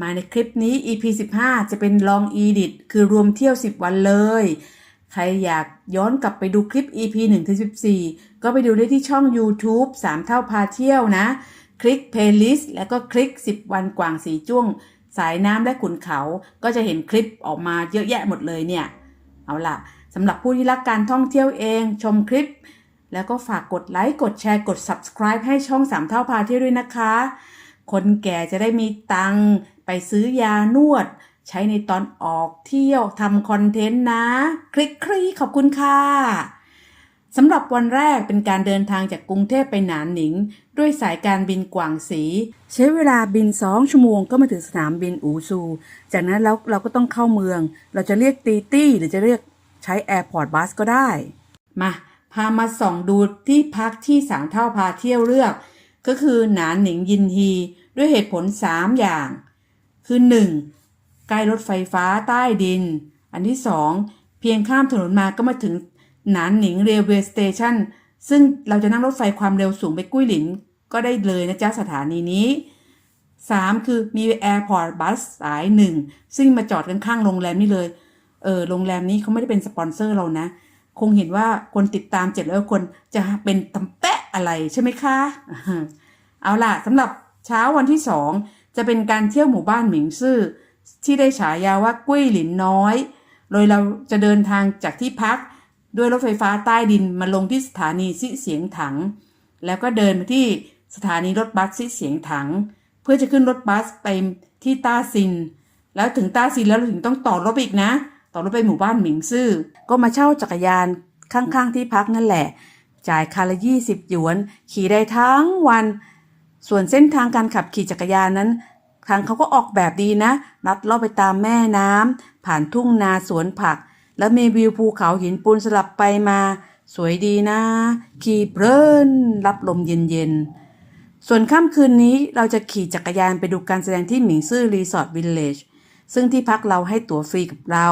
มาในคลิปนี้ EP 15 จะเป็น Long Edit คือรวมเที่ยว 10 วันเลย ใครอยากย้อนกลับไปดูคลิป EP 1-14 ก็ไปดูได้ที่ช่อง YouTube 3 เท่าพาเที่ยวนะ คลิก Playlist แล้วก็คลิก 10 วันกวางสีจ้วง สายน้ำและขุนเขา ก็จะเห็นคลิปออกมาเยอะแยะหมดเลยเนี่ย เอาล่ะสำหรับผู้ที่รักการท่องเที่ยวเองชมคลิป แล้วก็ฝากกดไลค์กดแชร์กด subscribe ให้ช่องสามเท่าพาเที่ยวด้วยนะคะ คนแก่จะได้มีตังค์ ไปซื้อยานวด ใช้ในตอนออกเที่ยวทำคอนเทนต์นะ คลิกคลีขอบคุณค่ะสำหรับวันแรกเป็นการเดินทางจากกรุงเทพไปหนานหนิง ด้วยสายการบินกวางสี ใช้เวลาบิน2ชั่วโมงก็มาถึงสนามบินอูซู จากนั้นเราเราก็ต้องเข้าเมือง เราจะเรียกตีตี้หรือจะเรียกใช้แอร์พอร์ตบัสก็ได้ มาพามาส่องดูที่พักที่สามเท่าพาเที่ยวเลือก ก็คือหนานหนิงยินฮี ด้วยเหตุผล 3 อย่าง คือ 1. ใกล้รถไฟฟ้าใต้ดิน อันที่ 2. เพียงข้ามถนนมาก็มาถึงหนานหนิงเรลเวย์สเตชันซึ่งเราจะนั่งรถไฟความเร็วสูงไปกุ้ยหลินก็ได้เลยนะจ๊ะสถานีนี้ 3. คือมีแอร์พอร์ตบัสสายหนึ่งซึ่งมาจอดกันข้างโรงแรมนี่เลย เออโรงแรมนี้เขาไม่ได้เป็นสปอนเซอร์เรานะ คงเห็นว่าคนติดตามเจ็ดร้อยคนจะเป็นตำแปะอะไรใช่ไหมคะ เอาล่ะสำหรับเช้าวันที่สอง จะเป็นการเที่ยวหมู่บ้านหมิงซื่อ ที่ได้ฉายาว่ากุ้ยหลินน้อย โดยเราจะเดินทางจากที่พัก ด้วยรถไฟฟ้าใต้ดินมาลงที่สถานีซิเสียงถัง แล้วก็เดินมาที่สถานีรถบัสซิเสียงถัง เพื่อจะขึ้นรถบัสไปที่ต้าซิน แล้วถึงต้าซินแล้วเราถึงต้องต่อรถไปอีกนะ ต่อรถไปหมู่บ้านหมิงซื่อ ก็มาเช่าจักรยานข้างๆที่พักนั่นแหละ จ่ายคันละยี่สิบหยวน ขี่ได้ทั้งวัน ส่วนเส้นทางการขับขี่จักรยานนั้น ทางเขาก็ออกแบบดีนะลัดเลาะไปตามแม่น้ำผ่านทุ่งนาสวนผัก แล้วมีวิวภูเขาหินปูนสลับไปมา สวยดีนะ ขี่เพลินรับลมเย็นๆ ส่วนค่ำคืนนี้เราจะขี่จักรยานไปดูการแสดงที่หมิงซื่อรีสอร์ทวิลเลจซึ่งที่พักเราให้ตั๋วฟรีกับเรา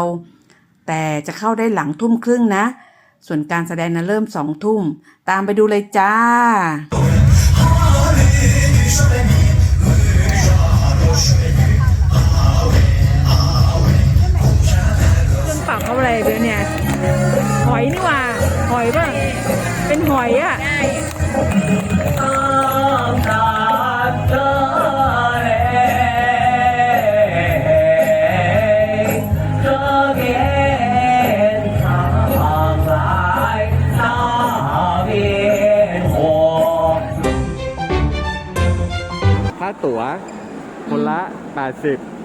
แต่จะเข้าได้หลังทุ่มครึ่งนะ ส่วนการแสดงนั้นเริ่มสองทุ่ม ตามไปดูเลยจ้า ปรับเขาอะไรเดี๋ยวเนี่ย หอยนี่ว่า หอยป่ะ เป็นหอยอะ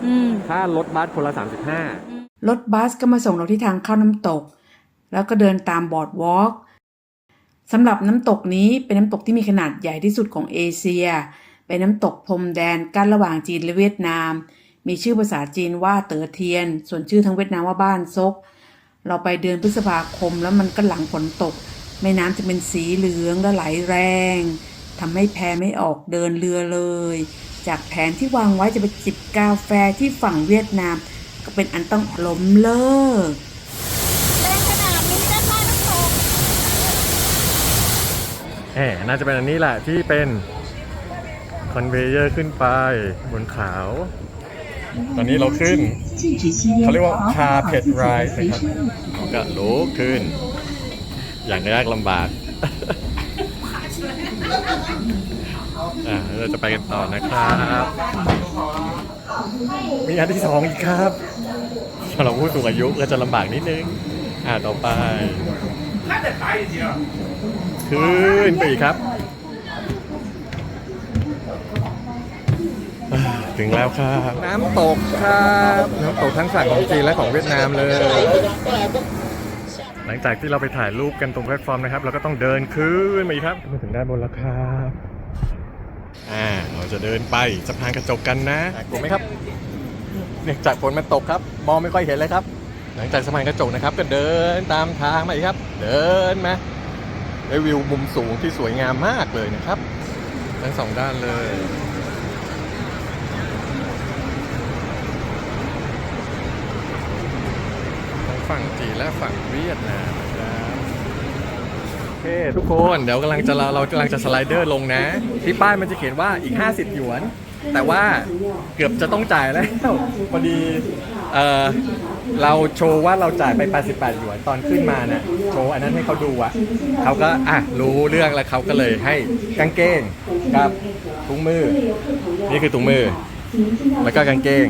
อืม 80ค่ารถบัสคนละรถบัสก็มาส่งเราที่ทางเข้าน้ำตก แล้วก็เดินตามบอร์ดวอล์กสำหรับน้ำตกนี้เป็นน้ำตกที่มีขนาดใหญ่ที่สุดของเอเชีย เป็นน้ำตกพรมแดนกั้นระหว่างจีนและเวียดนาม มีชื่อภาษาจีนว่าเต๋อเทียน ส่วนชื่อทางเวียดนามว่าบ้านซก เราไปเดือนพฤษภาคมแล้วมันก็หลังฝนตก แม่น้ำจะเป็นสีเหลืองและไหลแรงทำให้แพไม่ออกเดินเรือเลย จากแผนที่วางไว้จะไปจิบกาแฟที่ฝั่งเวียดนาม ก็เป็นอันต้องล้มเลิกแรงขนาดนี้ด้านหมน่าจะเป็นอันนี้แหละที่เป็นคอนเวเยอร์ขึ้นไปบนเขาตอนนี้เราขึ้น เขาเรียกว่า carpet ride นะครับก็ลุกขึ้น อย่างยากลำบาก อ่าเราจะไปกันต่อนะครับมีอันที่สองอีกครับสำหรับผู้สูงอายุก็จะลำบากนิดนึง อ่าต่อไปขึ้นไปอีกครับอ่าถึงแล้วครับ น้ำตกครับ น้ำตกทั้งฝั่งของจีนและของเวียดนามเลย หลังจากที่เราไปถ่ายรูปกันตรงแพลตฟอร์มนะครับ เราก็ต้องเดินขึ้นมาอีกครับมาถึงด้านบนแล้วครับอ่าเรา จะเดินไปสะพานกระจกกันนะกลัวไหมครับเนื่องจากฝนมันตกครับ มองไม่ค่อยเห็นเลยครับ หลังจากสะพานกระจกนะครับ ก็เดินตามทางมาอีกครับ เดินมาได้วิวมุมสูงที่สวยงามมากเลยนะครับ ทั้งสองด้านเลยทั้งฝั่งจีนและฝั่งเวียดนามนะครับ เคทุกคนเดี๋ยวกำลังจะเราเรากำลังจะสไลเดอร์ลงนะ ที่ป้ายมันจะเขียนว่าอีก 50 หยวน แต่ว่าเกือบจะต้องจ่ายแล้ว พอดีเออเราโชว์ว่าเราจ่ายไป 88 หยวนตอนขึ้นมาเนี่ยโชว์อันนั้นให้เขาดูอะเขาก็อะรู้เรื่องแล้วเขาก็เลยให้กางเกงกับถุงมือ นี่คือถุงมือ แล้วก็กางเกง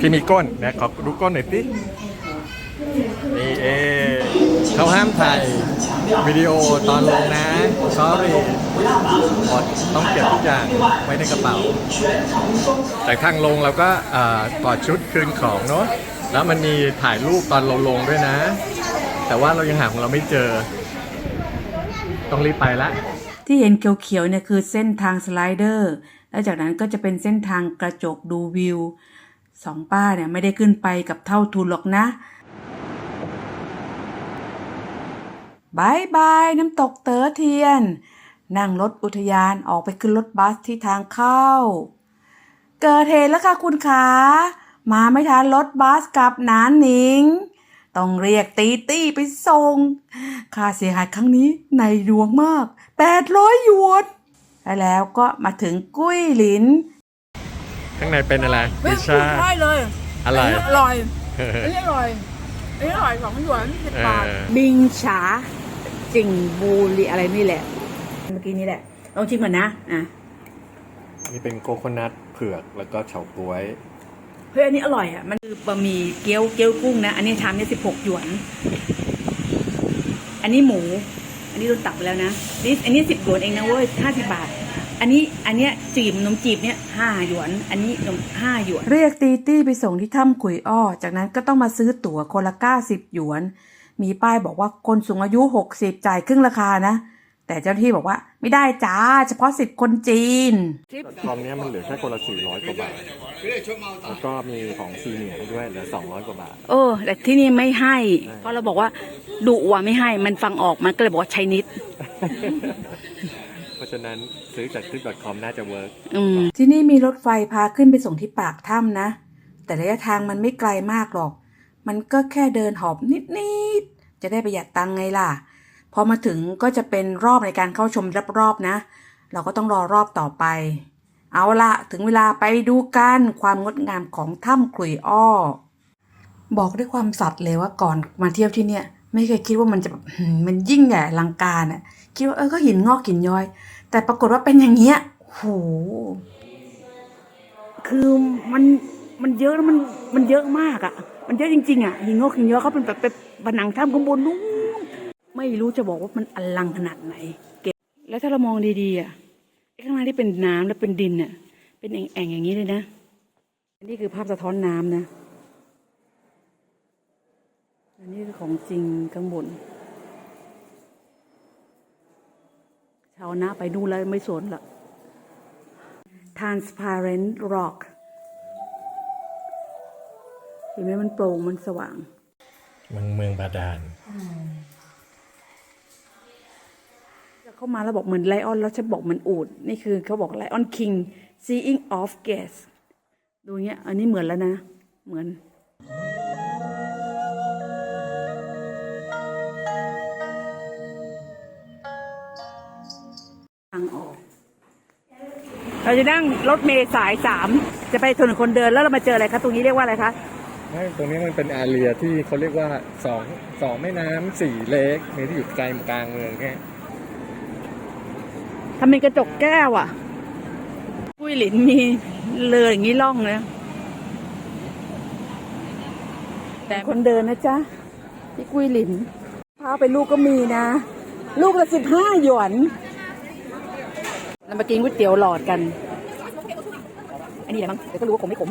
ที่มีก้นนะขอดูก้นหน่อยสินี่เอง เขาห้ามถ่ายวิดีโอตอนลงนะ sorry อดต้องเก็บทุกอย่างไว้ในกระเป๋า แต่ข้างลงเราก็เอ่อถอดชุดคืนของเนาะแล้วมันมีถ่ายรูปตอนเราลงด้วยนะ แต่ว่าเรายังหาของเราไม่เจอ ต้องรีบไปละที่เห็นเขียวๆเนี่ยคือเส้นทางสไลเดอร์ แล้วจากนั้นก็จะเป็นเส้นทางกระจกดูวิวสองป้าเนี่ยไม่ได้ขึ้นไปกับเท่าทุนหรอกนะ บายบายน้ำตกเต๋อเทียน นั่งรถอุทยานออกไปขึ้นรถบัสที่ทางเข้า เกิดเหตุแล้วค่ะคุณขา มาไม่ทันรถบัสกลับหนานหนิง ต้องเรียกตีตี้ไปส่ง ค่าเสียหายครั้งนี้ในดวงมาก800หยวนและแล้วก็มาถึงกุ้ยหลิน ข้างในเป็นอะไรพิชาใช่เลยอะไรนนี้อร่อยอันนี้อร่อยอันนี้อร่อยสองหยวนสิบบาทเออบิงฉา จิงบูรีอะไรนี่แหละ เมื่อกี้นี่แหละลองชิมก่อนนะอะนี่เป็นโกโคนัทเผือกแล้วก็เฉาก๊วยเฮ้ยอันนี้อร่อยอะมันคือบะหมี่เกี๊ยวเกี๊ยวกุ้งนะ อันนี้ชามนี้สิบหกหยวน อันนี้หมู อันนี้โดนตักไปแล้วนะนี่อันนี้สิบหยวนเองนะเว้ยห้าสิบบาท อันนี้อันเนี้ยจีบนมจีบเนี่ยห้าหยวน อันนี้นมห้าหยวน เรียกตีตี้ไปส่งที่ถ้ำขุยอ้อ จากนั้นก็ต้องมาซื้อตั๋วคนละเก้าสิบหยวน มีป้ายบอกว่าคนสูงอายุหกสิบจ่ายครึ่งราคานะ แต่เจ้าหน้าที่บอกว่าไม่ได้จ้า เฉพาะสิทธิ์คนจีนตอนนี้มันเหลือแค่คนละ400กว่าบาท แล้วก็มีของซีเนียร์ด้วยเหลือ 200 กว่าบาท เออ แต่ที่นี่ไม่ให้ เพราะเราบอกว่าดุว่าไม่ให้ มันฟังออกมันก็เลยบอกว่าใช้นิด เพราะฉะนั้นซื้อจากคลิป .com น่าจะเวิร์กอืมที่นี่มีรถไฟพาขึ้นไปส่งที่ปากถ้ำนะ แต่ระยะทางมันไม่ไกลมากหรอก มันก็แค่เดินหอบนิดๆ จะได้ประหยัดตังไงล่ะ พอมาถึงก็จะเป็นรอบในการเข้าชมรอบๆนะ เราก็ต้องรอรอบต่อไป เอาละถึงเวลาไปดูกันความงดงามของถ้ำกลุยอ้อ บอกด้วยความสัตย์เลยว่าก่อนมาเที่ยวที่เนี่ย ไม่เคยคิดว่ามันจะแบบมันยิ่งใหญ่ลังการอะ่ะคิดว่าเออก็หินงอกหินย้อย แต่ปรากฏว่าเป็นอย่างเงี้ยโหคือมันมันเยอะแล้วมันมันเยอะมากอะ่ะ มันเยอะจริงๆอะหินงอกหินย้อยเขาเป็นแบบเป็นผนังถ้ำข้างบนนู้นไม่รู้จะบอกว่ามันอลังขนาดไหน เก็บแล้วถ้าเรามองดีๆอะไอ้ข้างล่างที่เป็นน้ำแล้วเป็นดินอะ เป็นแอ่งๆอย่างนี้เลยนะอันนี้คือภาพสะท้อนน้ำนะ อันนี้คือของจริงข้างบนชาวนาไปดูแล้วไม่สนละ transparent rock ห็นไหมมันโปร่งมันสว่างเมืองเมืองบาดาลเข้ามาแล้วบอกเหมือนไลออนแล้วฉันบอกเหมือนอูดนี่คือเขาบอกไลออนคิง seeing of gas ดูเงี้ย อันนี้เหมือนแล้วนะ เหมือนทางออก เราจะนั่งรถเมล์สายสามจะไปถนนคนเดินแล้วเรามาเจออะไรคะ ตรงนี้เรียกว่าอะไรคะ ไม่ตรงนี้มันเป็นอาเรียที่เขาเรียกว่าสองสองแม่น้ำสี่เลกมีที่อยู่ไกลกลางเมืองแค่ทำเป็นกระจกแก้วอะกุ้ยหลินมีเรืออย่างนี้ล่องเลยแต่คนเดินนะจ๊ะที่กุ้ยหลินพาไปลูกก็มีนะ ลูกละสิบห้าหยวนเรามากินก๋วยเตี๋ยวหลอดกัน อันนี้แหละมั้งเดี๋ยวก็รู้ว่าขมไม่ขม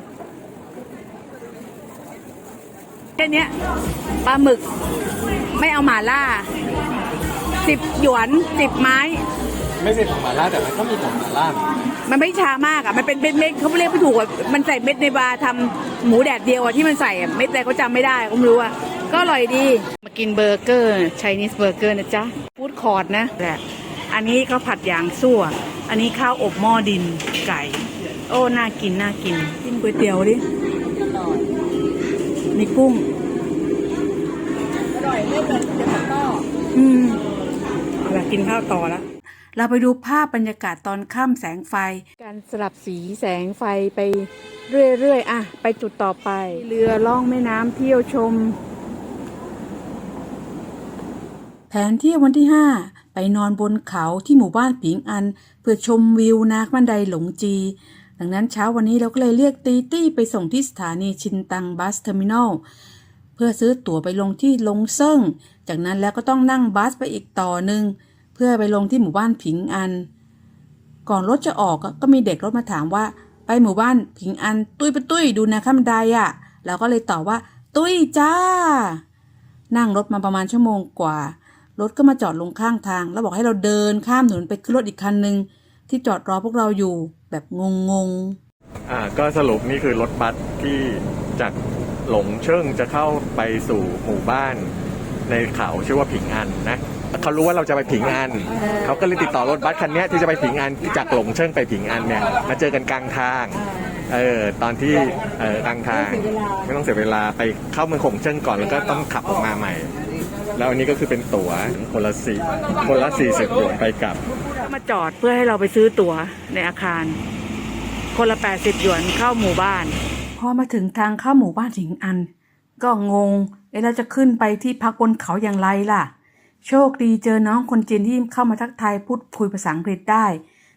แค่เนี้ยปลาหมึก ไม่เอาหมาล่าสิบหยวนสิบไม้ ไม่ใช่ของหมาล่าแต่มันก็มีของหมาล่ามันไม่ช้ามากอะ มันเป็นเม็ดเม็ดเขาเรียกไม่ถูกอะมันใส่เม็ดในบาร์ทำหมูแดดเดียวอะที่มันใส่อะเม็ดอะไรเขาจำไม่ได้ก็ไม่รู้อะก็อร่อยดี มากินเบอร์เกอร์ไชนีสเบอร์เกอร์นะจ๊ะฟู้ดคอร์ดนะแต่อันนี้ข้าวผัดยางซั่ว อันนี้ข้าวอบหม้อดินไก่ โอ้ น่ากิน น่ากิน กินก๋วยเตี๋ยวดิ นี่กุ้ง อร่อยไม่เหมือนเดี๋ยวก็อืมเอาละกินข้าวต่อแล้วเราไปดูภาพบรรยากาศตอนค่ำแสงไฟ การสลับสีแสงไฟไปเรื่อยๆ อะ ไปจุดต่อไป เรือล่องแม่น้ำเที่ยวชม แผนเที่ยววันที่ 5 ไปนอนบนเขาที่หมู่บ้านผิงอัน เพื่อชมวิวนาคบันไดหลงจี ดังนั้นเช้าวันนี้เราก็เลยเรียกตีตี้ไปส่งที่สถานีชินตังบัสเทอร์มินอลเพื่อซื้อตั๋วไปลงที่ลงเซิ่ง จากนั้นแล้วก็ต้องนั่งบัสไปอีกต่อหนึ่งเพื่อไปลงที่หมู่บ้านผิงอัน ก่อนรถจะออกก็มีเด็กรถมาถามว่า ไปหมู่บ้านผิงอัน ตุ้ยไปตุ้ยดูนะข้ามไดอะ่ะเราก็เลยตอบว่า ตุ้ยจ้า นั่งรถมาประมาณชั่วโมงกว่า รถก็มาจอดลงข้างทาง แล้วบอกให้เราเดินข้ามถนนไปขึ้นรถอีกคันหนึ่ง ที่จอดรอพวกเราอยู่แบบงงๆอ่าก็สรุปนี่คือรถบัสที่จากหลงเชิงจะเข้าไปสู่หมู่บ้าน ในเขาชื่อว่าผิงอันนะเขารู้ว่าเราจะไปผิงอัน เขาก็เลยติดต่อรถบัสคันนี้ที่จะไปผิงอันจากหลงเชิงไปผิงอันเนี่ยมาเจอกันกลางทางเออตอนที่เออกลางทางไม่ต้องเสียเวลาไปเข้าเมืองหงเชิงก่อนแล้วก็ต้องขับออกมาใหม่ แล้วอันนี้ก็คือเป็นตั๋วคนละสี่คนละสี่สิบหยวนไปกลับ มาจอดเพื่อให้เราไปซื้อตั๋วในอาคาร คนละ80หยวนเข้าหมู่บ้าน พอมาถึงทางเข้าหมู่บ้านถิงอัน ก็งงเอ๊ะเราจะขึ้นไปที่พักบนเขาอย่างไรล่ะ โชคดีเจอน้องคนจีนที่เข้ามาทักทายพูดคุยภาษาอังกฤษได้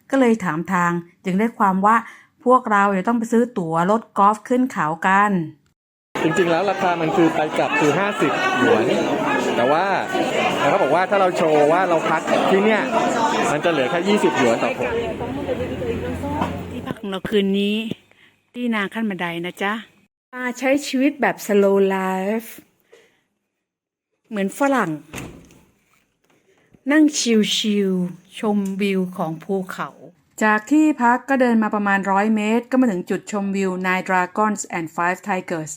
ก็เลยถามทางจึงได้ความว่าพวกเราจะต้องไปซื้อตั๋วรถกอล์ฟขึ้นเขากัน จริงๆแล้วราคามันคือไปกลับคือ 50หยวน แต่ว่าแต่เขาบอกว่าถ้าเราโชว์ว่าเราพักที่เนี่ย มันจะเหลือแค่ 20หยวนต่อคนที่พักของเราคืนนี้ ที่นาขั้นบันไดนะจ๊ะมาใช้ชีวิตแบบ slow life เหมือนฝรั่ง นั่งชิลๆชมวิวของภูเขา จากที่พักก็เดินมาประมาณร้อยเมตร ก็มาถึงจุดชมวิว Nine Dragons and Five Tigers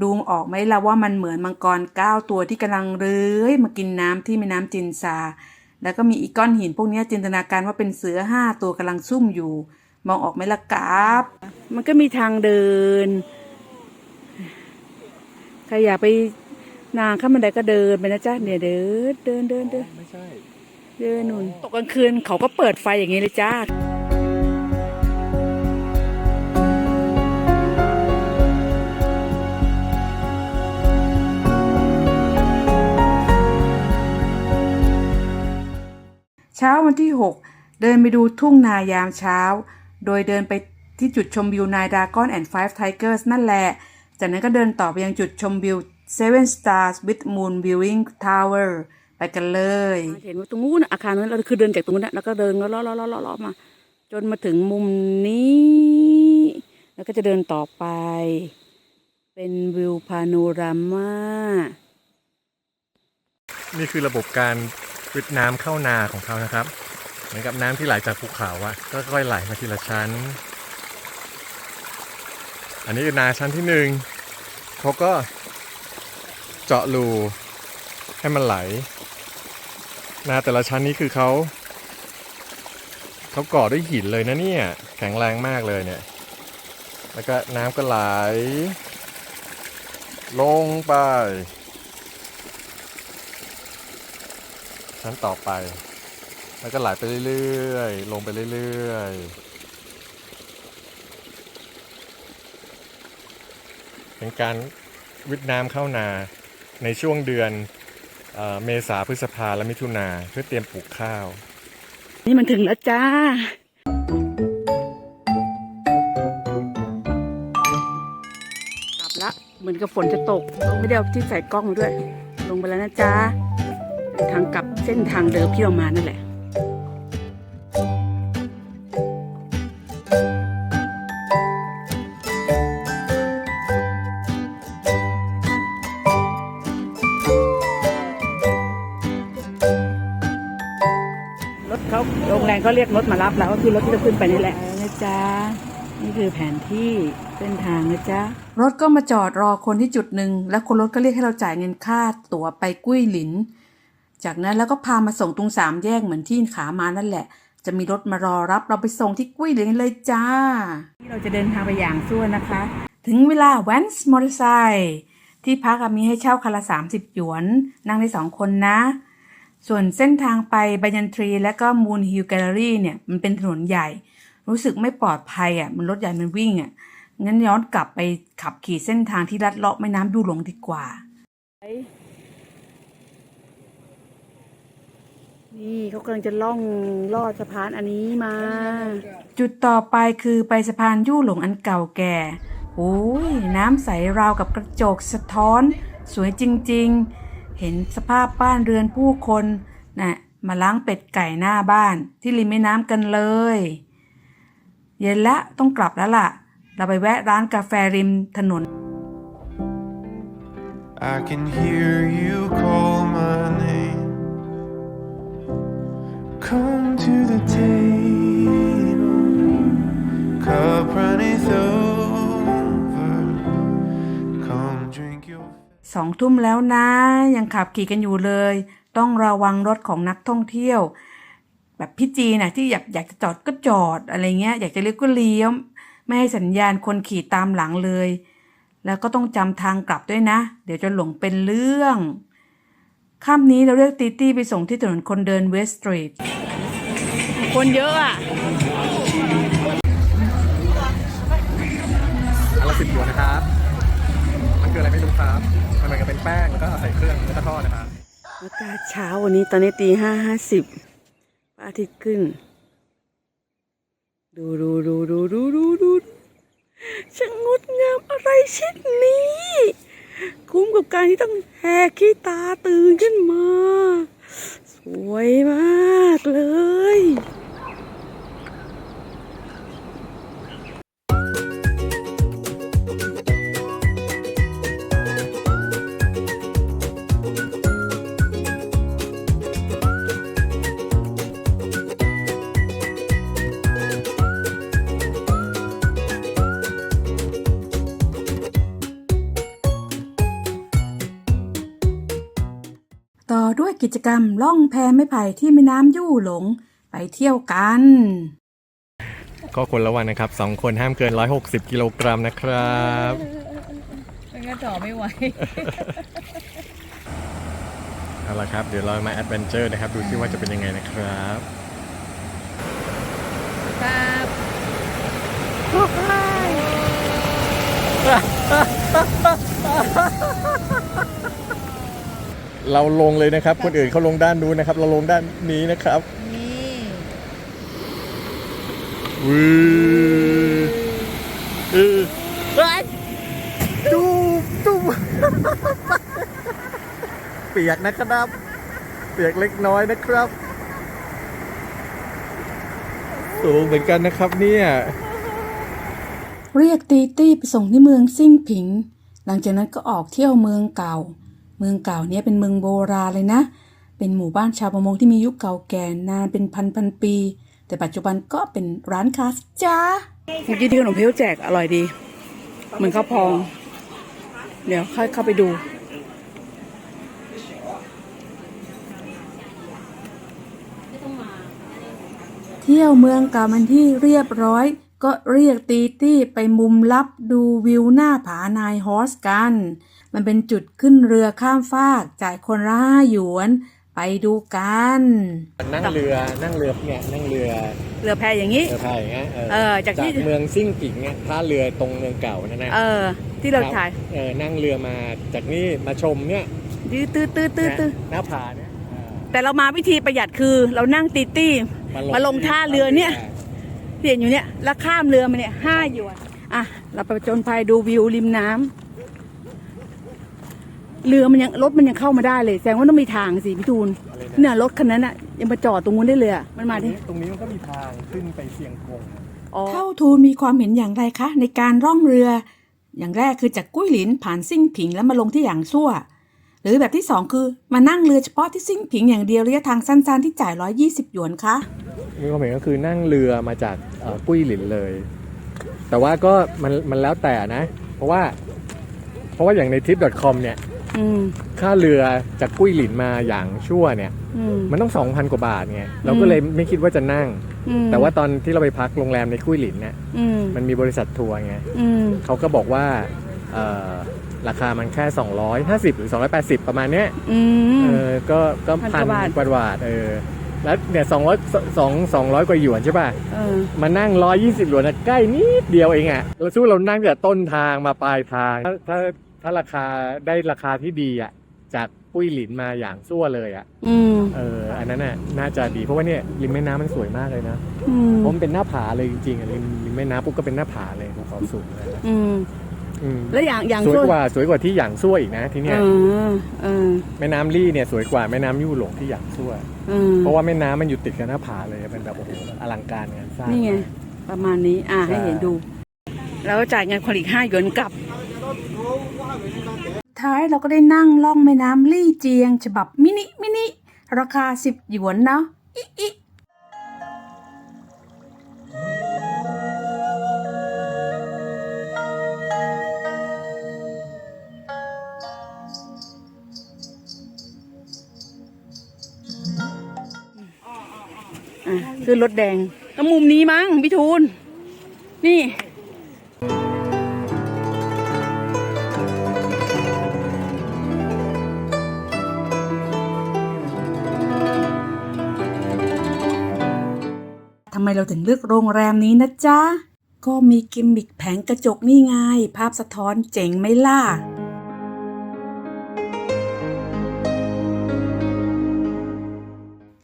ดูออกไหมล่ะว่ามันเหมือนมังกรเก้าตัวที่กำลังเลื้อยมากินน้ำที่แม่น้ำจินซา แล้วก็มีอีกก้อนหินพวกเนี้ยจินตนาการว่าเป็นเสือห้าตัวกำลังซุ่มอยู่ มองออกไหมล่ะครับมันก็มีทางเดิน ใครอยากไปนางข้ามบันไดก็เดินไปนะจ๊ะเนี่ยเดินเดินเดินเดินไม่ใช่เดินนุ่นตกกลางคืนเขาก็เปิดไฟอย่างนี้เลยจ้า ช้าวันที่ 6 เดินไปดูทุ่งนายามเช้า โดยเดินไปที่จุดชมวิวนายดากอนแอนด์ไฟฟ์ไทเกอร์สนั่นแหละ จากนั้นก็เดินต่อไปยังจุดชมวิว Seven Stars with Moon Viewing Tower ไปกันเลย เห็นว่าตรงนู้นน่ะอาคารนั้นเราคือเดินจากตรงนู้นน่ะแล้วก็เดินล้อล้อล้อล้อล้อมา จนมาถึงมุมนี้ แล้วก็จะเดินต่อไป เป็นวิวพาโนรามา นี่คือระบบการ วิทน้ำเข้านาของเขานะครับ เหมือนกับน้ำที่ไหลจากภูเขาอะก็ค่อยๆไหลมาทีละชั้น อันนี้คือนาชั้นที่หนึ่งเขาก็เจาะรูให้มันไหล นาแต่ละชั้นนี้คือเขาเขาก่อด้วยหินเลยนะเนี่ยแข็งแรงมากเลยเนี่ย แล้วก็น้ำก็ไหล ลงไป ชั้นต่อไป แล้วก็ไหลไปเรื่อยๆ ลงไปเรื่อยๆ เป็นการวิทน้ำเข้านาในช่วงเดือนเอเมษาพฤษภาและมิถุนาเพื่อเตรียมปลูกข้าว นี่มันถึงแล้วจ้ากลับละเหมือนกับฝนจะตก ไม่ได้เอาที่ใส่กล้องมาด้วย ลงไปแล้วนะจ๊ะ ทางกลับ เส้นทางเดิมที่เรามานั่นแหละรถเขาโรงแรมก็เรียกรถมารับแล้วก็คือรถที่เราขึ้นไปนี่แหละนะจ๊ะนี่คือแผนที่เส้นทางนะจ๊ะรถก็มาจอดรอคนที่จุดหนึ่งแล้วคนรถก็เรียกให้เราจ่ายเงินค่าตั๋วไปกุ้ยหลิน จากนั้นแล้วก็พามาส่งตรงสามแยกเหมือนที่ขามานั่นแหละ จะมีรถมารอรับเราไปส่งที่กุ้ยหลินเลยจ้า ที่เราจะเดินทางไปอย่างซั่วนะคะ ถึงเวลาแวนส์มอเตอร์ไซค์ที่พักอะมีให้เช่าคันละ30 หยวน นั่งได้สองคนนะ ส่วนเส้นทางไปบายันทรีและก็มูนฮิลแกลเลอรี่เนี่ยมันเป็นถนนใหญ่ รู้สึกไม่ปลอดภัยอะมันรถใหญ่มันวิ่งอะงั้นย้อนกลับไปขับขี่เส้นทางที่ลัดเลาะแม่น้ำยูหลงดีกว่า นี่เขากำลังจะล่องลอดสะพานอันนี้มา จุดต่อไปคือไปสะพานยู่หลงอันเก่าแก่ โอ้ย น้ำใสราวกับกระจกสะท้อน สวยจริงๆ เห็นสภาพบ้านเรือนผู้คนนะ่ะมาล้างเป็ดไก่หน้าบ้านที่ริมแม่น้ำกันเลย เย็นละต้องกลับแล้วล่ะ เราไปแวะร้านกาแฟริมถนน I can hear you call my Come to the table, cup runneth over. Come drink your. สองทุ่มแล้วนะ ยังขับขี่กันอยู่เลย ต้องระวังรถของนักท่องเที่ยว แบบพี่จีนะที่อยากอยากจะจอดก็จอดอะไรเงี้ย อยากจะเลี้ยวก็เลี้ยวไม่ให้สัญญาณคนขี่ตามหลังเลย แล้วก็ต้องจำทางกลับด้วยนะ เดี๋ยวจะหลงเป็นเรื่อง ค่ำนี้เราเรียกตีตี้ไปส่งที่ถนนคนเดินเวสต์สตรีท คนเยอะอะอันละสิบหยวนนะครับ มันคืออะไรไม่รู้ครับ มันเหมือนกับเป็นแป้งแล้วก็ใส่เครื่องแล้วก็ทอดนะครับอากาศเช้าวันนี้ตอนนี้ตีห้าห้าสิบพระอาทิตย์ขึ้น ดูดูดูดูดูดูดูช่างงดงามอะไรเช่นนี้ คุ้มกับการที่ต้องแหกขี้ตาตื่นขึ้นมา สวยมากเลย กิจกรรมล่องแพไม้ไผ่ที่แม่น้ำยู่หลงไปเที่ยวกัน ก็คนละวันนะครับสองคนห้ามเกิน 160 กิโลกรัมนะครับไม่งั้นต่อไม่ไหว เอาละครับ เดี๋ยวเรามาแอดเวนเจอร์นะครับ ดูซิว่าจะเป็นยังไงนะครับครับ เราลงเลยนะครับ คนอื่นเขาลงด้านนู้นนะครับ เราลงด้านนี้นะครับนี่วูเออเอ้ยดูดูเปียกนะครับ เปียกเล็กน้อยนะครับ สูงเหมือนกันนะครับเนี่ยเรียกตีตี้ไปส่งที่เมืองซิ่งผิง หลังจากนั้นก็ออกเที่ยวเมืองเก่า เมืองเก่าเนี้ยเป็นเมืองโบราณเลยนะ เป็นหมู่บ้านชาวประมงที่มีอายุเก่าแก่นานเป็นพันพันปี แต่ปัจจุบันก็เป็นร้านค้าสิจ้าเมื่อกี้ที่ขนมเพี้ยวแจกอร่อยดี เหมือนข้าวพอง เดี๋ยวค่อยเข้าไปดูเที่ยวเมืองเก่ามันที่เรียบร้อย ก็เรียกตีตี้ไปมุมลับดูวิวหน้าผานายฮอสกัน มันเป็นจุดขึ้นเรือข้ามฟากจ่ายคนละห้าหยวน ไปดูกัน นั่งเรือนั่งเรือเนี่ยนั่งเรือเรือแพอย่างนี้ เรือพายอย่างเงี้ยเออจากที่ เมืองซิ่งผิงเนี่ยท่าเรือตรงเมืองเก่านั่นนะเออ ที่เราถ่ายเออนั่งเรือมาจากนี่มาชมเนี่ยตื้อตื้อตื้อตื้อตื้อหน้าผาเนี่ยเออแต่เรามาวิธีประหยัดคือ เรานั่งตีตี้มาลงท่าเรือเนี่ย เปลี่ยนอยู่เนี่ยแล้วข้ามเรือมาเนี่ยห้าหยวนอะ เราไปประจนภัยดูวิวริมน้ำ เรือมันยังรถมันยังเข้ามาได้เลย แสดงว่าต้องมีทางสิพี่ตูนเนี่ยรถคันนั้นอะยังมาจอดตรงนู้นได้เลยอะมันมาดิตรงนี้มันก็มีทางขึ้นไปเชียงกงอ๋อเท่าทูนมีความเห็นอย่างไรคะ ในการร่องเรือ อย่างแรกคือจากกุ้ยหลินผ่านซิ่งผิงแล้วมาลงที่หยางซั่ว หรือแบบที่สองคือมานั่งเรือเฉพาะที่ซิ่งผิงอย่างเดียวระยะทางสั้นๆที่จ่าย 120 หยวนคะมีความเห็นก็คือนั่งเรือมาจากเอ่อกุ้ยหลินเลย แต่ว่าก็มันมันแล้วแต่นะ เพราะว่า เพราะว่าอย่างใน trip.com เนี่ย อืม ค่าเรือจากกุ้ยหลินมาอย่างชั่วเนี่ย อืม มันต้อง2,000กว่าบาทไงเราก็เลยไม่คิดว่าจะนั่ง อืมแต่ว่าตอนที่เราไปพักโรงแรมในกุ้ยหลินเนี่ยอืมมันมีบริษัททัวร์ไงอืมเขาก็บอกว่าเอ่อราคามันแค่ 250 หรือ 280 ประมาณเนี้ยอืม เออก็ก็พัพันนกว่าบาท กว่าบาทเออแล้วเนี่ยสองร้อยสองสองร้อยกว่าหยวนใช่ป่ะ เออ มานั่ง120หยวนนะใกล้นิดเดียวเองอะเราสู้เรานั่งจากต้นทางมาปลายทาง ถ้าถ้า ถ้าราคาได้ราคาที่ดีอะจากปุ้ยหลินมาอย่างซั่วเลยอะอืมเอออันนั้นน่ะน่าจะดีเพราะว่าเนี่ยริมแม่น้ำมันสวยมากเลยนะอืมเพราะมันเป็นหน้าผาเลยจริงๆอะริมริมแม่น้ำปุ๊บก็เป็นหน้าผาเลยภูเขาสูงเลยนะอืมอืมแล้วอย่างอย่างสวยช่กว่าสวยกว่าที่หยางซั่วอีกนะที่เนี่ยเออเออแม่น้ำลี่เนี่ยสวยกว่าแม่น้ำยู่หลงที่หยางซั่ว เออเพราะว่าแม่น้ำมันอยู่ติดกับหน้าผาเลยเป็นแบบโอ้โหอลังการงานสร้าง นี่ไง ประมาณนี้ อ่าใช่ให้เห็นดู แล้วจ่ายเงินคนอีกห้าหยวนกลับ ท้ายเราก็ได้นั่งล่องแม่น้ำลี่เจียง ฉบับมินิมินิราคา 10 หยวนเนาะอิอิอะขึ้นรถแดงก็มุมนี้มั้งพี่ทูนนี่ำไมเราถึงเลือกโรงแรมนี้นะจ๊ะ ก็มีกิมมิกแผงกระจกนี่ไง ภาพสะท้อนเจ๋งไหมล่ะ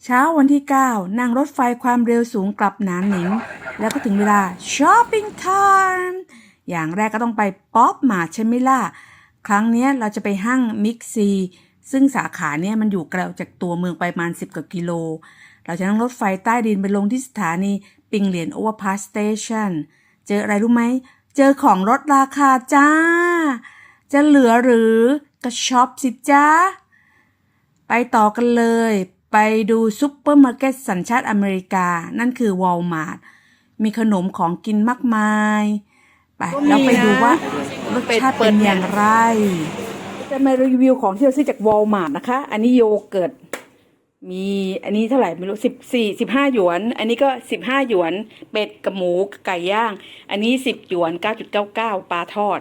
เช้าวันที่ 9 นั่งรถไฟความเร็วสูงกลับหนานหนิง แล้วก็ถึงเวลาช้อปปิ้งไทม์อย่างแรกก็ต้องไปป๊อปมาใช่ไหมล่ะ ครั้งนี้เราจะไปห้างมิกซี ซึ่งสาขาเนี่ยมันอยู่ไกลจากตัวเมืองไปประมาณ 10กว่ากิโล เราจะนั่งรถไฟใต้ดินไปลงที่สถานีปิงเหลียนโอเวอร์พาสสเตชันเจออะไรรู้ไหม เจอของลดราคาจ้า จะเหลือหรือก็ช็อปสิจ้า ไปต่อกันเลย ไปดูซุปเปอร์มาร์เก็ตสัญชาติอเมริกา นั่นคือวอลมาร์ทมีขนมของกินมากมาย ไปก็มีแล้วไปดูนะว่ารสชาติเป็นอย่างไร จะมารีวิวของที่เราซื้อจากวอลมาร์ทนะคะ อันนี้โยเกิร์ต มีอันนี้เท่าไหร่ไม่รู้สิบสี่สิบห้าหยวน อันนี้ก็สิบห้าหยวน เป็ดกับหมูกับไก่ย่าง อันนี้สิบหยวนเก้าจุดเก้าเก้าปลาทอด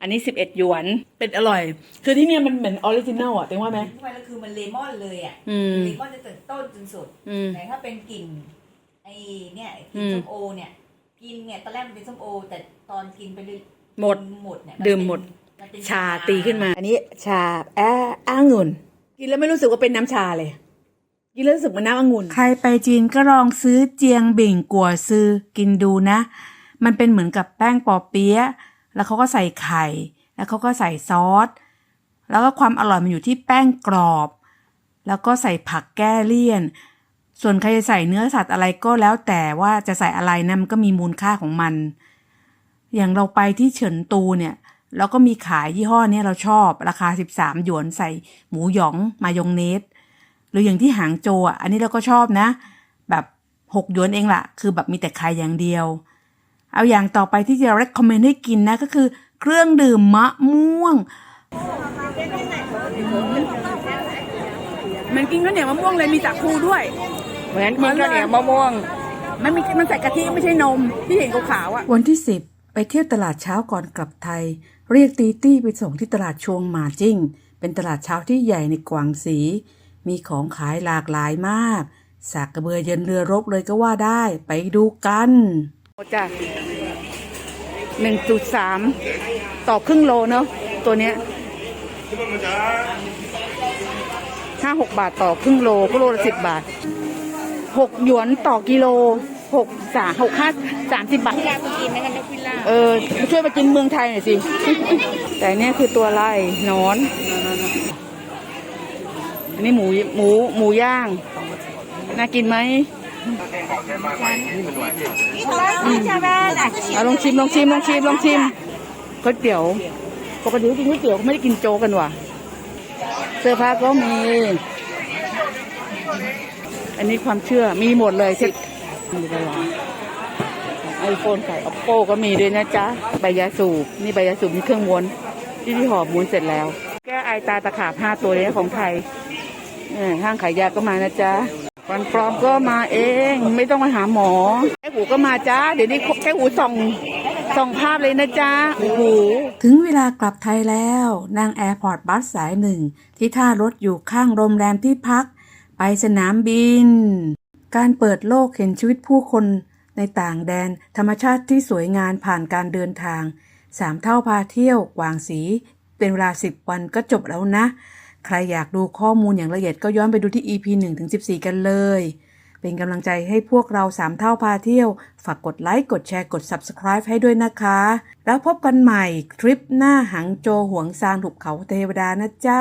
อันนี้สิบเอ็ดหยวน เป็ดอร่อย คือที่เนี่ยมันเหมือนออริจินัลอะเต็งว่าไหมทำไมแล้วคือมันเลมอนเลยอะอืมเลมอนจะตั้งต้นจนสุดอืม แต่ถ้าเป็นกลิ่นไอ้เนี่ยกอืลิ่นมส้มโอเนี่ย กินเนี่ยตอนแรกมันเป็นส้มโอ แต่ตอนกินไปเรื่อยหมดหมดเนี่ยดื่มหมดนเป็นชาตีขึ้นมา อันนี้ชาแอองุ่น กินแล้วไม่รู้สึกว่าเป็นน้ำชาเลย กินแล้วรู้สึกเหมันน้ำองุ่น ใครไปจีนก็ลองซื้อเจียงบิ่งกัวซื้อกินดูนะ มันเป็นเหมือนกับแป้งปอเปี๊ยะแล้วเขาก็ใส่ไข่ แล้วเขาก็ใส่ซอส แล้วก็ความอร่อยมันอยู่ที่แป้งกรอบ แล้วก็ใส่ผักแก้เลี่ยน ส่วนใครจะใส่เนื้อสัตว์อะไรก็แล้วแต่ว่าจะใส่อะไรนะมันก็มีมูลค่าของมัน อย่างเราไปที่เฉินตูเนี่ยแล้วก็มีขายยี่ห้อเนี้ยเราชอบราคา 13 หยวนใส่หมูหยองมายองเนส หรืออย่างที่หางโจวอะอันนี้เราก็ชอบนะ แบบหกหยวนเองล่ะ คือแบบมีแต่ไข่อย่างเดียว เอาอย่างต่อไปที่จะ recommend ให้กินนะก็คือ เครื่องดื่มมะม่วง มันกินข้าวเหนียวมะม่วงเลยมีสาคูด้วย เหมือนกินข้าวเหนียวมะม่วง มันมีมันใส่กะทิไม่ใช่นมที่เห็นขาวๆอะ วันที่10ไปเที่ยวตลาดเช้าก่อนกลับไทย เรียกตีตี้ไปส่งที่ตลาดชวงหมาจิ้ง เป็นตลาดเช้าที่ใหญ่ในกวางสี มีของขายหลากหลายมากสากกระเบือเย็นเรือรบเลยก็ว่าได้ไปดูกันจ้ะหนึ่งจุดสามต่อครึ่งโลเนาะตัวเนี้ยห้าหกบาทต่อครึ่งโลก็โลละสิบบาทหกหยวนต่อกิโลหกสามหกห้าสามสิบบาทเออช่วยมากินเมืองไทยหน่อยสิ แต่เนี้ยคือตัวไรนอน อันนี้หมูหมูหมูย่าง น่ากินไหมเอาลองชิมลองชิมลองชิมลองชิมก๋วยเตี๋ยวปกติกินก๋วยเตี๋ยวเขาไม่ได้กินโจ๊กกันว่ะ เสื้อผ้าก็มี อันนี้ความเชื่อมีหมดเลยเช็ดมีตลอดไอโฟนใส่ oppo ก็มีด้วยนะจ๊ะใบยาสูบนี่ใบยาสูบมีเครื่องม้วนที่ที่ห่อม้วนเสร็จแล้ว แก้ไอตาตะขาบห้าตัวนี้ของไทยเนี่ย ห้างขายยาก็มานะจ๊ะฟันปลอมก็มาเอง ไม่ต้องมาหาหมอ แค่หูก็มาจ้า เดี๋ยวนี้แค่หูส่องส่องภาพเลยนะจ๊ะโอ้โหถึงเวลากลับไทยแล้วนั่งแอร์พอร์ตบัสสายหนึ่ง ที่ท่ารถอยู่ข้างโรงแรมที่พัก ไปสนามบิน การเปิดโลกเห็นชีวิตผู้คนในต่างแดนธรรมชาติที่สวยงามผ่านการเดินทาง สามเท่าพาเที่ยวกวางสี เป็นเวลา10วันก็จบแล้วนะ ใครอยากดูข้อมูลอย่างละเอียดก็ย้อนไปดูที่ EP 1ถึง14 กันเลย เป็นกำลังใจให้พวกเราสามเท่าพาเที่ยว ฝากกดไลค์ กดแชร์ กด Subscribe ให้ด้วยนะคะ แล้วพบกันใหม่ทริปหน้าหังโจหวงซานหุบเขาเทวดานะจ๊ะ